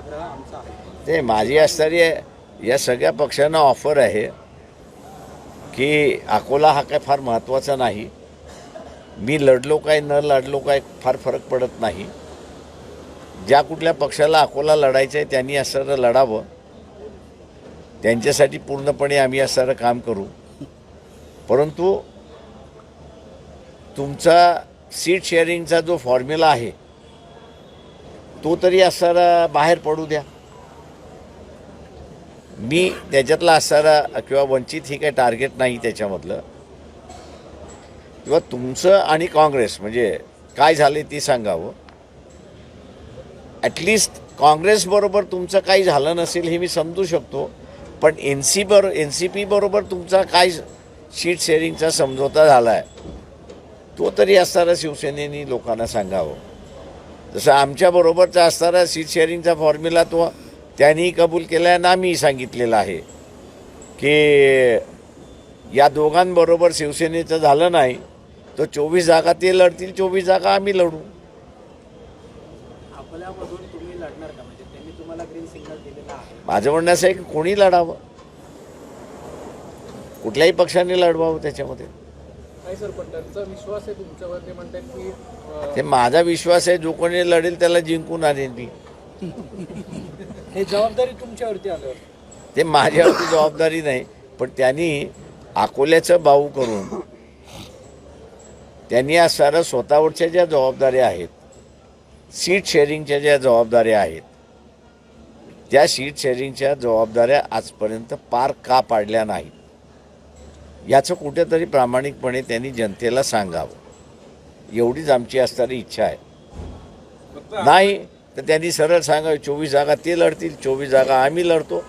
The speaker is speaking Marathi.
आग्रह आमचा आहे. ते माझी असणारी आहे. या सगळ्या पक्षांना ऑफर आहे की अकोला हा काय फार महत्त्वाचा नाही. मी लढलो काय न लढलो काय फार फरक पडत नाही. ज्या कुठल्या पक्षाला अकोला लढायचं आहे त्यांनी असणारं लढावं. त्यांच्यासाठी पूर्णपणे आम्ही असणारं काम करू. परंतु तुमचा सीट शेअरिंगचा जो फॉर्म्युला आहे तो तरी असणारा बाहेर पडू द्या. मी त्याच्यातला असणारा किंवा वंचित ही काही टार्गेट नाही त्याच्यामधलं. किंवा तुमचं आणि काँग्रेस म्हणजे काय झाले ते सांगावं. ॲटलिस्ट काँग्रेसबरोबर तुमचं काही झालं नसेल हे मी समजू शकतो. पण एन सी बरो एन सी पी बरोबर तुमचा काय शीट शेअरिंगचा समझोता झाला आहे तो तरी असणारा शिवसेनेनी लोकांना सांगावं. जसं आमच्याबरोबरचा असणारा सीट शेअरिंगचा फॉर्म्युला तो त्यांनी कबूल केला आहे आणि आम्ही सांगितलेलं आहे की या दोघांबरोबर शिवसेनेचं झालं नाही तर चोवीस जागा ते लढतील चोवीस जागा आम्ही लढू. म्हणजे माझं म्हणणं असं आहे की कोणी लढावं? कुठल्याही पक्षाने लढवावं त्याच्यामध्ये. काय सर पण त्यांचा विश्वास आहे तुमच्यावर ते म्हणतात की अं, ते माझा विश्वास आहे जो कोणी लढेल त्याला जिंकून आणेल मी. हे जबाबदारी तुमच्यावरती आल्यावर. ते माझ्यावरती जबाबदारी नाही पण त्यांनी अकोल्याचं बाऊ करून त्यांनी आज सारं स्वतःवरच्या ज्या जबाबदाऱ्या आहेत सीट शेअरिंगच्या ज्या जबाबदाऱ्या आहेत त्या सीट शेअरिंगच्या जबाबदाऱ्या आजपर्यंत पार का पाडल्या नाहीत? याचं कुठेतरी प्रामाणिकपणे त्यांनी जनतेला सांगावं. एवढीच आमची असणारी इच्छा आहे. नाही तर त्यांनी सरळ सांगावं चोवीस जागा ते लढतील चोवीस जागा आम्ही लढतो.